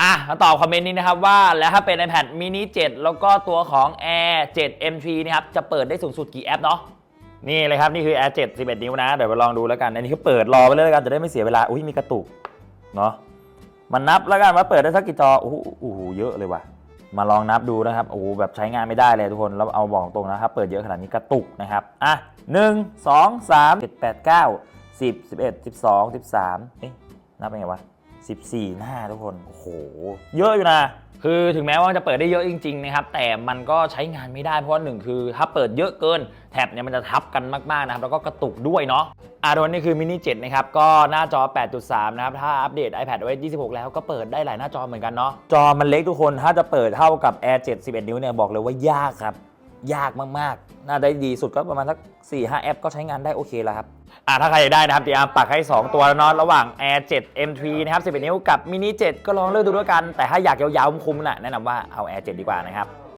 อะมาตอบคอมเมนต์นี้นะครับว่าแล้วถ้าเป็น iPad mini 7 แล้วก็ตัวของ Air 7 M3 นะครับจะเปิดได้สูงสุดกี่แอปเนาะนี่เลยครับ นี่คือ Air 7 11 นิ้วนะ เดี๋ยวไปลองดูแล้วกัน อันนี้ก็เปิดรอไปเลยแล้วกัน จะได้ไม่เสียเวลา อุ้ยมีกระตุก เนาะมันนับแล้วกันว่าเปิดได้สักกี่จอ โอ้โหโอ้โหเยอะเลยว่ะ มาลองนับดูนะครับ โอ้โหแบบใช้งานไม่ได้เลยทุกคน แล้วเอาบอกตรงนะครับ เปิดเยอะขนาดนี้กระตุกนะครับ อะหนึ่งสองสามเจ็ดแปดเก้าสิบสิบเอ็ดสิบสองสิบสามเอ๊ะ นับเป็นไงวะ สิบสี่หน้าทุกคน โอ้โห เยอะอยู่นะ คือถึงแม้ว่าจะเปิดได้เยอะจริงๆนะครับ แต่มันก็ใช้งานไม่ได้เพราะว่าหนึ่งคือ ถ้าเปิดเยอะเกินแท็บเนี่ยมันจะทับกันมากๆนะครับ แล้วก็กระตุกด้วยเนาะอะโดนนี่คือมินิ7นะครับ ก็หน้าจอ 8.3 นะครับ ถ้าอัปเดต iPad ไว้ 26 แล้วก็เปิดได้หลายหน้าจอเหมือนกันเนาะ จอมันเล็กทุกคน ถ้าจะเปิดเท่ากับ Air 7 11 นิ้วเนี่ยบอกเลยว่ายากครับ ยากมากๆ น่าได้ดีสุดก็ประมาณสัก4-5 แอปก็ใช้งานได้โอเคแล้วครับอะถ้าใครอยากได้นะครับเดี๋ยวอาร์มปักให้ 2 ตัวแล้วเนาะระหว่าง Air 7 M3 นะครับ11นิ้วกับ Mini 7 ก็ลองเลือกดูด้วยกัน แต่ถ้าอยากยาวๆคุ้มๆน่ะแนะนำว่าเอา Air 7 ดีกว่านะครับ